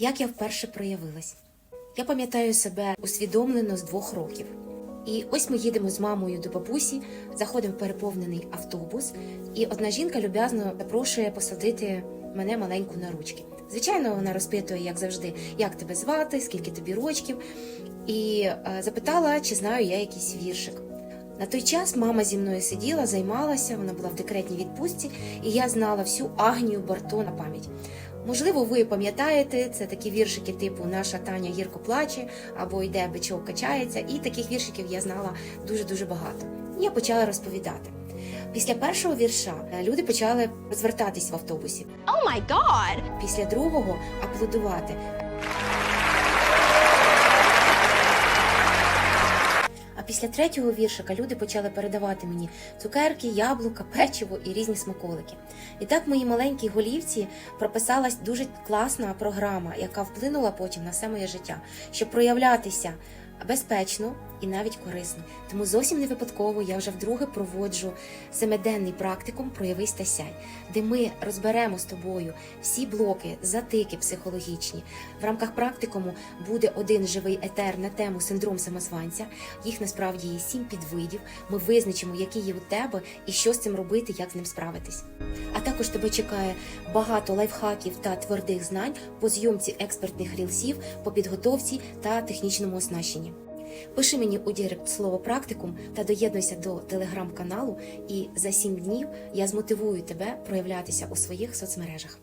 Як я вперше проявилась? Я пам'ятаю себе усвідомлено з двох років. І ось ми їдемо з мамою до бабусі, заходимо в переповнений автобус, і одна жінка люб'язно запрошує посадити мене маленьку на ручки. Звичайно, вона розпитує, як завжди, як тебе звати, скільки тобі рочків, і е, запитала, чи знаю я якийсь віршик. На той час мама зі мною сиділа, займалася, вона була в декретній відпустці, і я знала всю Агнію Барто на пам'ять. Можливо, ви пам'ятаєте, це такі віршики, типу Наша Таня гірко плаче або Йде бичок качається, і таких віршиків я знала дуже-дуже багато. І я почала розповідати. Після першого вірша е, люди почали звертатись в автобусі. Oh my god! Після другого аплодувати. Після третього віршика люди почали передавати мені цукерки, яблука, печиво і різні смаколики. І так в моїй маленькій голівці прописалась дуже класна програма, яка вплинула потім на все моє життя, щоб проявлятися безпечно і навіть корисно. Тому зовсім не випадково я вже вдруге проводжу семиденний практикум Проявись та сяй, де ми розберемо з тобою всі блоки, затики психологічні. В рамках практикуму буде один живий етер на тему синдром самозванця. Їх насправді є сім підвидів. Ми визначимо, які є у тебе і що з цим робити, як з ним справитись. А також тебе чекає багато лайфхаків та твердих знань по зйомці експертних рілсів, по підготовці та технічному оснащенні. Пиши мені у Дірект слово практикум та доєднуйся до телеграм-каналу, і за сім днів я змотивую тебе проявлятися у своїх соцмережах.